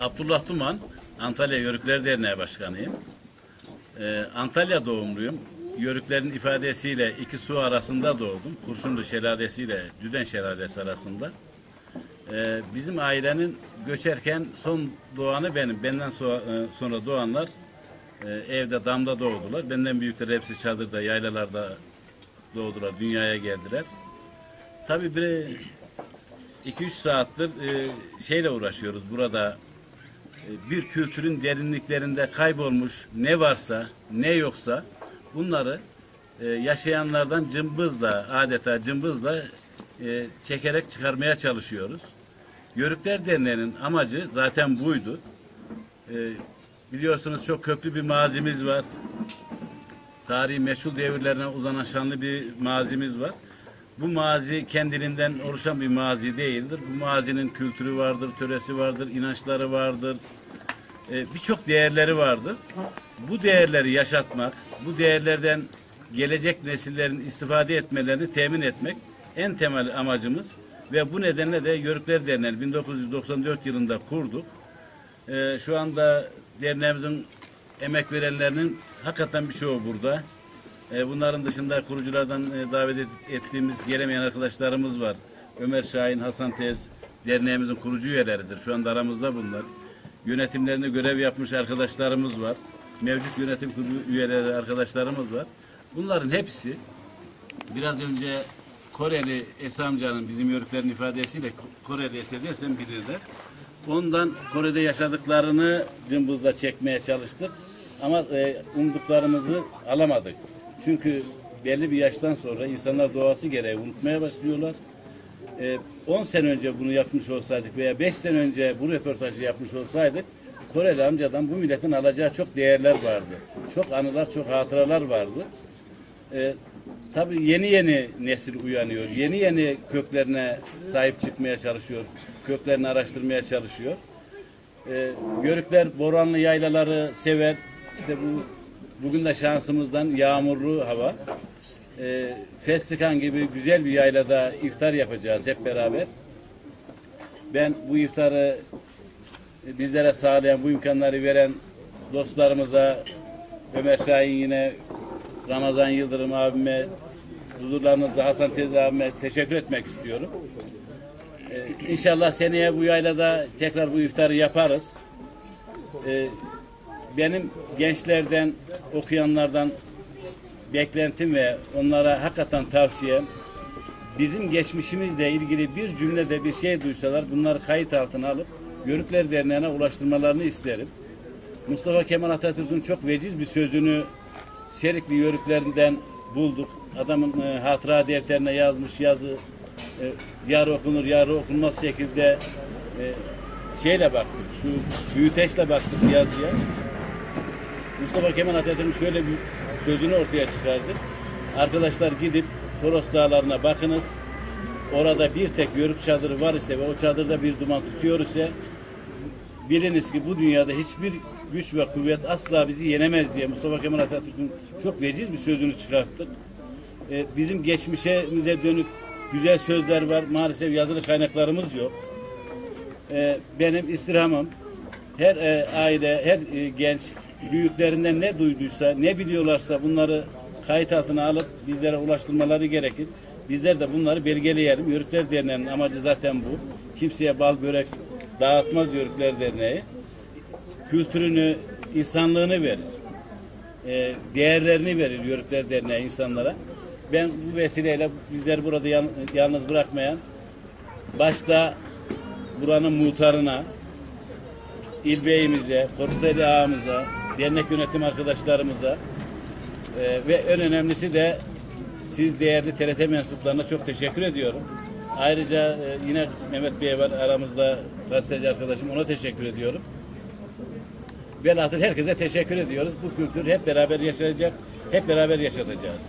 Abdullah Tuman, Antalya Yörükler Derneği Başkanıyım. Ee, Antalya doğumluyum. Yörüklerin ifadesiyle iki su arasında doğdum. Kurşunlu Şelalesi ile Düden Şelalesi arasında. Ee, bizim ailenin göçerken son doğanı benim. Benden e, sonra doğanlar e, evde damda doğdular. Benden büyükler hepsi çadırda, yaylalarda doğdular, dünyaya geldiler. Tabii bir 2-3 saattir e, şeyle uğraşıyoruz burada bir kültürün derinliklerinde kaybolmuş ne varsa ne yoksa bunları e, yaşayanlardan cımbızla adeta cımbızla e, çekerek çıkarmaya çalışıyoruz. Yörükler Derneği'nin amacı zaten buydu. E, biliyorsunuz çok köklü bir mazimiz var. Tarihi meşhur devirlerine uzanan şanlı bir mazimiz var. Bu mazi kendiliğinden oluşan bir mazi değildir. Bu mazinin kültürü vardır, töresi vardır, inançları vardır, e, birçok değerleri vardır. Bu değerleri yaşatmak, bu değerlerden gelecek nesillerin istifade etmelerini temin etmek en temel amacımız ve bu nedenle de Yörükler Derneği 1994 yılında kurduk. E, şu anda derneğimizin emek verenlerinin hakikaten birçoğu burada. E, bunların dışında kuruculardan e, davet et- ettiğimiz gelemeyen arkadaşlarımız var. Ömer Şahin, Hasan Tez derneğimizin kurucu üyeleridir. Şu anda aramızda bunlar. Yönetimlerinde görev yapmış arkadaşlarımız var. Mevcut yönetim kurulu üyeleri arkadaşlarımız var. Bunların hepsi biraz önce Koreli Esa amcanın bizim yörüklerin ifadesiyle Koreli Esa dersen bilirler. Ondan Kore'de yaşadıklarını cımbızla çekmeye çalıştık. Ama e, umduklarımızı alamadık. Çünkü belli bir yaştan sonra insanlar doğası gereği unutmaya başlıyorlar. E, 10 sene önce bunu yapmış olsaydık veya 5 sene önce bu röportajı yapmış olsaydık Koreli amcadan bu milletin alacağı çok değerler vardı. Çok anılar, çok hatıralar vardı. E, tabii yeni yeni nesil uyanıyor. Yeni yeni köklerine sahip çıkmaya çalışıyor. Köklerini araştırmaya çalışıyor. E, Yörükler boranlı yaylaları sever. İşte bu bugün de şansımızdan yağmurlu hava. E, Festikan gibi güzel bir yaylada iftar yapacağız hep beraber. Ben bu iftarı bizlere sağlayan, bu imkanları veren dostlarımıza Ömer Şahin yine Ramazan Yıldırım abime, huzurlarınızda Hasan teyze abime teşekkür etmek istiyorum. Ee, inşallah seneye bu yaylada tekrar bu iftarı yaparız. Ee, benim gençlerden, okuyanlardan beklentim ve onlara hakikaten tavsiyem bizim geçmişimizle ilgili bir cümlede bir şey duysalar bunları kayıt altına alıp Yörükler Derneği'ne ulaştırmalarını isterim. Mustafa Kemal Atatürk'ün çok veciz bir sözünü Serikli Yörüklerinden bulduk. Adamın e, hatıra defterine yazmış yazı e, yarı okunur yarı okunmaz şekilde e, şeyle baktık. Şu büyüteçle baktık yazıya. Mustafa Kemal Atatürk'ün şöyle bir sözünü ortaya çıkardık. Arkadaşlar gidip Toros Dağları'na bakınız. Orada bir tek yörük çadırı var ise ve o çadırda bir duman tutuyor ise biliniz ki bu dünyada hiçbir güç ve kuvvet asla bizi yenemez diye Mustafa Kemal Atatürk'ün çok veciz bir sözünü çıkarttık. Ee, bizim geçmişimize dönük güzel sözler var. Maalesef yazılı kaynaklarımız yok. Ee, benim istirhamım her e, aile, her e, genç büyüklerinden ne duyduysa, ne biliyorlarsa bunları kayıt altına alıp bizlere ulaştırmaları gerekir. Bizler de bunları belgeleyelim. Yörükler Derneği'nin amacı zaten bu. Kimseye bal börek dağıtmaz Yörükler Derneği. Kültürünü, insanlığını verir. Ee, değerlerini verir Yörükler Derneği insanlara. Ben bu vesileyle bizleri burada yalnız bırakmayan başta buranın muhtarına, il beyimize, Korkuteli ağamıza, dernek yönetim arkadaşlarımıza e, ve en önemlisi de siz değerli TRT mensuplarına çok teşekkür ediyorum. Ayrıca e, yine Mehmet Bey var aramızda gazeteci arkadaşım ona teşekkür ediyorum. Velhasıl herkese teşekkür ediyoruz. Bu kültür hep beraber yaşayacak, hep beraber yaşatacağız.